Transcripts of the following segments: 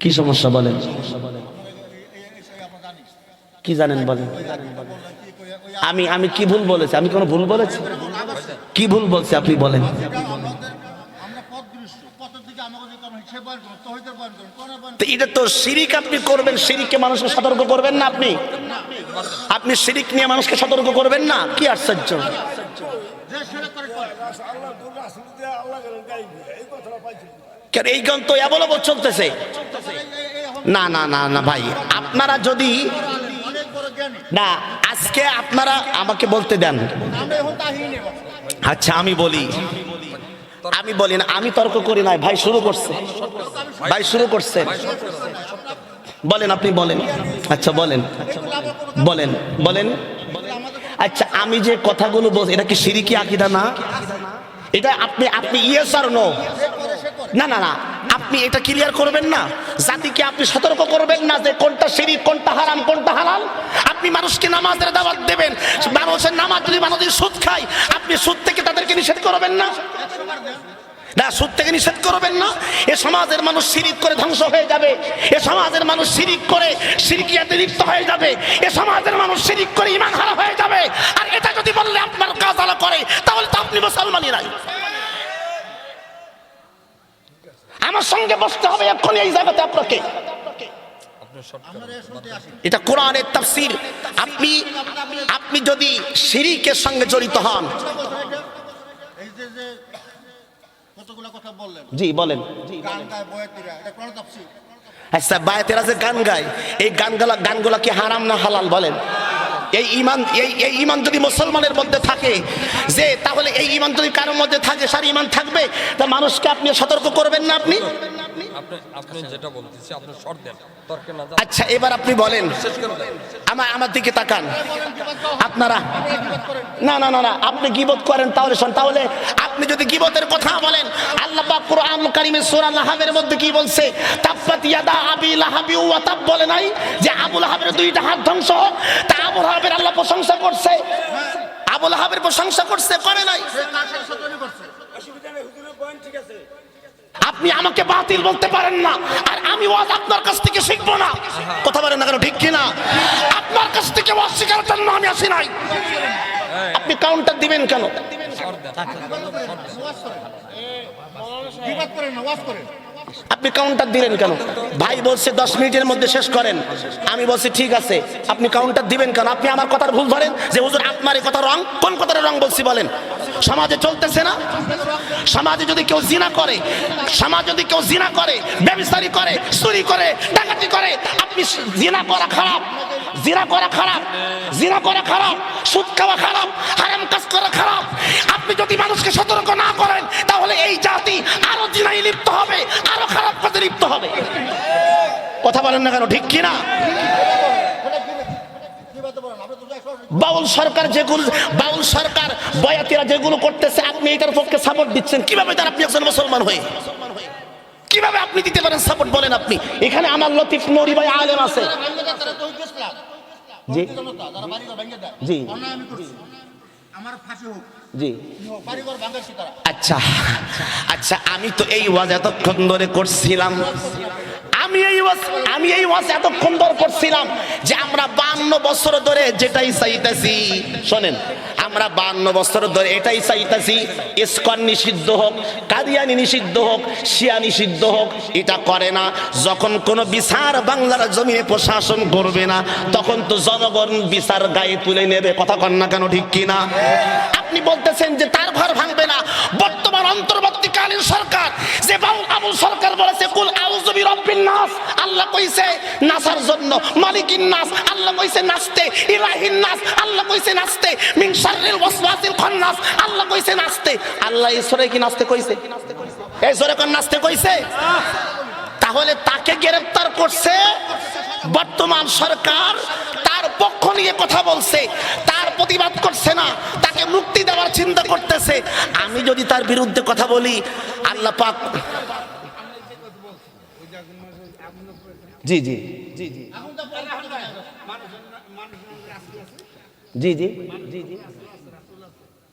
কি সমস্যা বলেন কি জানেন বলেন আমি আমি কি ভুল বলেছি আমি কোনো ভুল বলেছি কি ভুল বলছি আপনি বলেন এটা তো সিরিক আপনি করবেন সিরিককে মানুষকে সতর্ক করবেন না আপনি আপনি সিরিক নিয়ে মানুষকে সতর্ক করবেন না কি আশ্চর্য কেন এই গান তো অ্যাভেলেবল চলতেছে। না না না না ভাই, আপনারা যদি না, আজকে আপনারা আমাকে বলতে দেন। আচ্ছা আমি বলি। আমি বলি না, আমি তর্ক করি নাই, ভাই শুরু করছে। ভাই শুরু করছে। বলেন আপনি, বলেন। আচ্ছা বলেন। বলেন বলেন। আচ্ছা আমি যে কথাগুলো বলছি এটা কি সিরিকি আকিদা না? এটা আপনি আপনি ইয়েস আর নো না না না। আপনি এটা ক্লিয়ার করবেন না। জাতিকে আপনি সতর্ক করবেন না যে কোনটা শিরিক, কোনটা হারাম, কোনটা হালাল। আপনি মানুষকে নামাজের দাওয়াত দেবেন। মানুষের নামাজ যদি মানুষ যদি সুদ খায়, আপনি সুদ থেকে তাদেরকে নিষেধ করবেন না? না, সুদ থেকে নিষেধ করবেন না। এ সমাজের মানুষ সিরিক করে ধ্বংস হয়ে যাবে। এ সমাজের মানুষ সিরিক করে সিরিকিয়াতে লিপ্ত হয়ে যাবে। এ সমাজের মানুষ সিরিক করে ইমান হারা হয়ে যাবে। আর এটা যদি বললে আপনার কাজ আলা করে, তাহলে তো আপনি মুসলমানই নাই আমার সঙ্গে বসতে হবে এক্ষুনি এই জায়গাতে আপনাকে। এটা কোরআনের তাফসীর। আপনি আপনি যদি শিরিকের সঙ্গে জড়িত হন। জি, বলেন। আচ্ছা বায়াতেরা যে গান গায়। এই গানগুলা গানগুলা কি হারাম না হালাল? বলেন। এই ইমান এই এই ইমান যদি মুসলমানের মধ্যে থাকে, যে তাহলে এই ইমান যদি কারোর মধ্যে থাকে, সার ইমান থাকবে? তা মানুষকে আপনি সতর্ক করবেন না আপনি? আপনি আপনি যেটা বলতেছি আপনি শর্ট দেন। তর্কে না আচ্ছা এবার আপনি বলেন। আমার আমার দিকে তাকান। আপনারা না না না না আপনি গিবত করেন তাহলে শোন তাহলে আপনি যদি গিবতের কথা বলেন আল্লাহ পাক কোরআনুল কারীমের সূরা লাহাবের মধ্যে কি বলছে? তাব্বাত ইয়াদা আবি লাহাবি ওয়া তাব বলে নাই যে আবু লাহাবের দুইটা হাত ধ্বংস হোক তা আবু লাহাবের আল্লাহ প্রশংসা করছে। আবু লাহাবের প্রশংসা করছে করে নাই। সে কার সাথে সতর্ক করছে আপনি আমাকে বাতিল বলতে পারেন না। আর আমি ওয়াজ আপনার কাছ থেকে শিখব না। কথা বলেন না কেন, ঠিক কিনা? আপনার কাছ থেকে ওয়াজ শেখার জন্য আমি আসি নাই। আপনি কাউন্টার দিবেন কেন? আপনি কাউন্টার দিলেন কেন? ভাই বলছে, দশ মিনিটের মধ্যে শেষ করেন। আমি বলছি, ঠিক আছে। আপনি কাউন্টার দিবেন কেন? আপনি আমার কথার ভুল ধরেন যে, হুজুর, আপনার এই কথা রং, কোন কথার রং বলছি বলেন? সমাজে চলতেছে না? সমাজে যদি কেউ জিনা করে, সমাজ যদি কেউ জিনা করে, ব্যবসায়ী করে, চুরি করে, ডাকাতি করে, আপনি জিনা করা খারাপ, জিনা করা খারাপ, জিনা করা খারাপ, সুদ খাওয়া খারাপ, হারাম কাজ করা খারাপ, আপনি যদি মানুষকে সতর্ক না করেন, তাহলে এই জাতি আরও জিনাই লিপ্ত হবে, আরও খারাপ কাজে লিপ্ত হবে। কথা বলেন না কেন, ঠিক কিনা বিবাদ বলেন আপনি তো একশো বাউল সরকার যেগুলো বাউল সরকার বয়াতিরা যেগুলো করতেছে আপনি এটার পক্ষে সাপোর্ট দিচ্ছেন। কীভাবে তার আপনি একজন মুসলমান হয়ে? কীভাবে আপনি দিতে পারেন সাপোর্ট বলেন আপনি? এখানে আমার লতিফ নরি ভাই আলেম আছে। জি। জি। আমার ফাঁসি হোক জি। আচ্ছা আচ্ছা আমি তো এই ওয়াজ এতক্ষণ ধরে করছিলাম। আমি এই ওয়াজ, আমি এই ওয়াজ এতক্ষণ ধরে করছিলাম যে আমরা বান্ন বছর ধরে যেটাই চাইতেছি, শোনেন, আমরা বান্ন বছর ধরে এটাই চাইতেছি, ইস্কন নিষিদ্ধ হোক, কাদিয়ানি নিষিদ্ধ হোক, শিয়া নিষিদ্ধ হোক, এটা করে না। যখন কোনো বিচার বাংলার জমিনে প্রশাসন করবে না, তখন তো জনগণ বিচার গায়ে তুলে নেবে। কথা কন না কেন, ঠিক কিনা? আপনি বলতেছেন যে তার ঘর ভাঙবে না। বর্তমান অন্তর্বর্তীকালীন সরকার যে আবুল সরকার বলেছে, কুল আউযুবি রব্বিন নাস আল্লাহ কইছে, নাসার জন্য মালিকিন নাস, আল্লাহ কইছে নাচতে ইলাহিন নাস, আল্লাহ কইছে নাচতে মিন শাররিল ওয়াসওয়াসিল খান্নাস, আল্লাহ কইছে নাচতে আল্লাহ ঈশ্বরে কি নাচতে কইছে? এই সরে কোন নাচতে কইছে? তাহলে তাকে গ্রেফতার করছে বর্তমান সরকার, তার পক্ষ নিয়ে কথা বলছে, তার প্রতিবাদ করছে না, তাকে মুক্তি দেওয়ার চিন্তা করতেছে। আমি যদি তার বিরুদ্ধে কথা বলি আল্লাহ পাক। জি জি জি জি। জি জি। জি জি।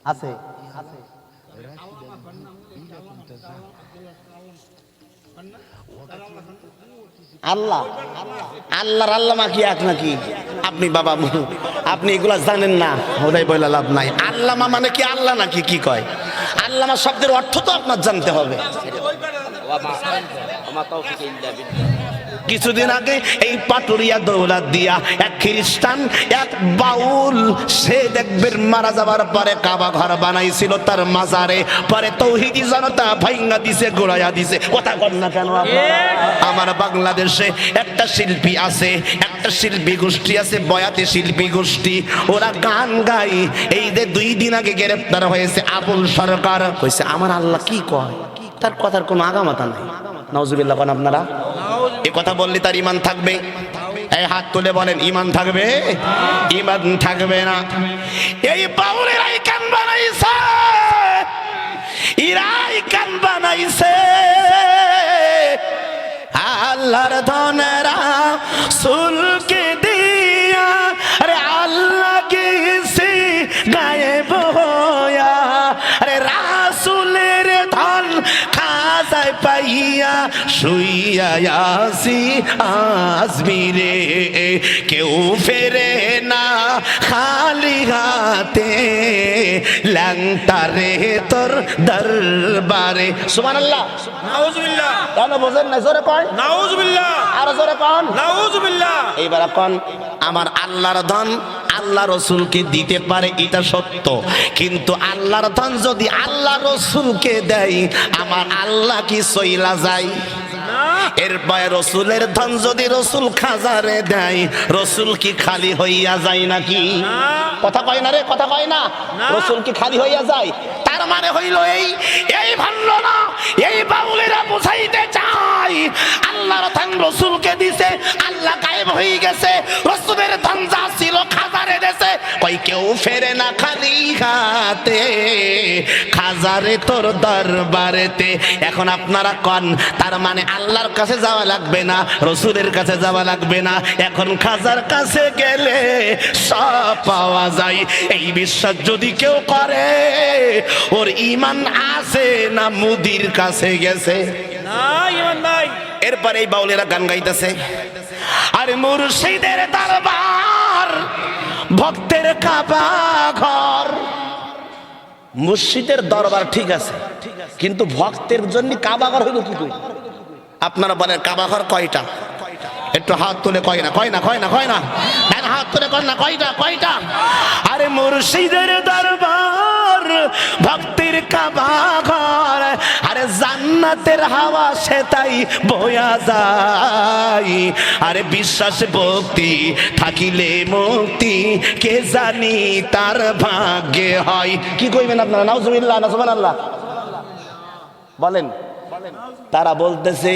আছে। আছে। আল্লাহ, আল্লাহর আল্লাহ মাকি এক নাকি? আপনি বাবা আপনি এগুলা জানেন না। ওটাই বলে লাভ নাই। আল্লামা মানে কি আল্লাহ নাকি? কি কয়? আল্লামা শব্দের অর্থ তো আপনার জানতে হবে। কিছুদিন আগে এই পাটুরিয়া দৌলত দিয়া এক খ্রিস্টান এক বাউল সে দেখবেন মারা যাবার পরে কাবা ঘর বানাইছিল তার মাজারে। পরে তৌহিদি জনতা ভাইঙ্গা দিছে গোড়াইয়া দিছে। কথা কর না কেন আমার বাংলাদেশে একটা শিল্পী আছে একটা শিল্পী গোষ্ঠী আছে বয়াতে শিল্পী গোষ্ঠী। ওরা গান গাই এই যে দুই দিন আগে গ্রেপ্তার হয়েছে আবুল সরকার। কইছে আমার আল্লাহ কি কয়? তার কথার কোনো আগামাতা নাই। নজরুল্লাহ কোন আপনারা? এ কথা বললে তার ইমান থাকবে। এই হাত তুলে বলেন, ইমান থাকবে? ইমান থাকবে না। এই পাউরের কান বানাইছে। ইরাই কান বানাইছে। আল্লাহর ধনেরা সুলকে পাইয়া শুইয়া আসি আজমিরে কেউ ফেরে না। খালি হাতে ল্যাংটারে তোর দরবারে। সুবহানাল্লাহ। নাউজুবিল্লাহ। কেন বোঝেন না জোরে কয় নাউজুবিল্লাহ। আরও জোরে কন। নাউজুবিল্লাহ। এইবার কন আমার আল্লাহর ধন আল্লাহ রসুলকে দিতে পারে এটা সত্য। কিন্তু আল্লাহর ধন যদি আল্লাহ রসুলকে দেয় আমার আল্লাহ কি সইলা যায়? এরপরে রসুলের ধন যদি রসুল খাজারে দেয় রসুল কি খালি হইয়া যায় নাকি? কথা কয় না রে কথা কয় না। রসুল কি খালি হইয়া যায়? তার মানে হইল এই এই ভাল্য না, এই বাউলেরা বুঝাইতে চাই আল্লাহর ধন রসুলকে দিছে, আল্লাহ গায়েব হয়ে গেছে, রসুলের ধন যা ছিল খাজারে দেশে। কই কেউ ফেরে না খালি হাতে, খাজারে তোর দরবারেতে। এখন আপনারা কন, তার মানে আল্লাহর কাছে যাওয়া লাগবে না, রসুলের কাছে যাওয়া লাগবে না। এখন খাজার কাছে গেলে সব পাওয়া যায়। এই বিশ্বাস যদি কেউ করে ওর ইমান আছে না মুদির কাছে গেছে? না ইমান নাই। এরপরে এই বাউলেরা গান গাইতেছে। আরে মুর্শিদের দরবার ভক্তের কাবা ঘর। মুর্শিদের দরবার ঠিক আছে কিন্তু ভক্তের জন্য কাবা ঘর হইল কি করে আপনারা বলেন কাবা ঘর কয়টা? একটু হাত তুলে কয় না কয় না কয় না কয় না। দেন হাত তুলে কয় না, কয়টা কয়টা? আরে মুর্শিদের দরবার, ভক্তির কাবা ঘর, আরে জান্নাতের হাওয়া সে তাই বয়া যায়। আরে বিশ্বাস ভক্তি থাকিলে মুক্তি, কে জানি তার ভাগ্যে হয়। কি কইবেন আপনারা? নাউজুবিল্লাহ না বলেন। তারা বলতেছে,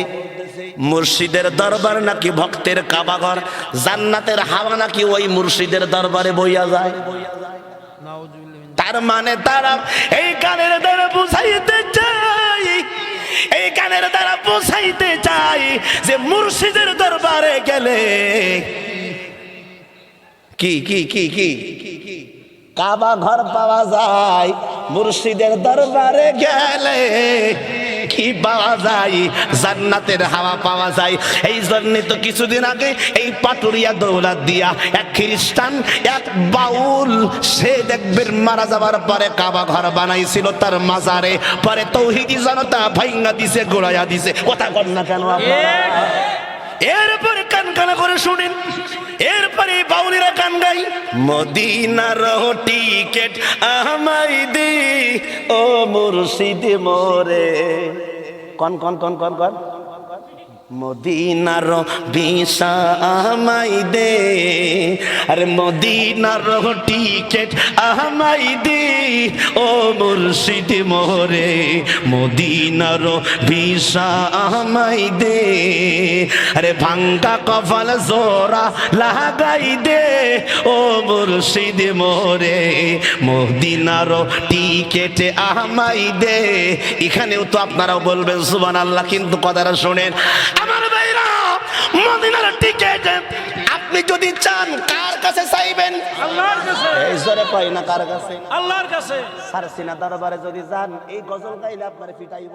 মুর্শিদের দরবার নাকি ভক্তের কাবাঘর? জান্নাতের হাওয়া নাকি ওই মুর্শিদের দরবারে বইয়া যায়? তার মানে তারা এই গানের দ্বারা বুঝাইতে চাই এই গানের দ্বারা বুঝাইতে চাই যে মুর্শিদের দরবারে গেলে কি কি কি কি? কাবা ঘর পাওয়া যায়, মুর্শিদের দরবারে গেলে কি পাওয়া যায়, জান্নাতের হাওয়া পাওয়া যায়। এই জন্যে তো কিছুদিন আগে এই পাটুরিয়া দৌলা দিয়া এক খ্রিস্টান, এক বাউল, সে দেখবেন মারা যাবার পরে কাবা ঘর বানাইছিল তার মাজারে। পরে তৌহিদি জনতা ভাইঙ্গা দিছে, গোড়াইয়া দিছে। কথা কর না কেন আপনারা? এরপরে কান কানা করে শুনেন। এরপরে বাউলিরা কান গাই মদিনার টিকেট আমাই দি, ও মুর্শিদ মোরে। কন কন কন কন কন? মদিনার বিশা আমাই দে। আরে মদিনার টিকেট আমাই দে। ও মুর্শিদ মোরে মদিনার বিশা আমাই দে। আরে ভাঙ্গা কপাল জোরা লাগাই দে। ও মুর্শিদ মোরে মদিনার টিকেট আমাই দে। এখানেও তো আপনারাও বলবেন সুবান আল্লাহ কিন্তু কথাটা শোনেন। আমার ভাইরা মদিনার টিকেট আপনি যদি চান কার কাছে চাইবেন? আল্লাহর কাছে। এই জোরে পাই না কার কাছে? আল্লাহর কাছে। সারসিনা দরবারে যদি যান এই গজল গাইলে আপনার ফিটাইব।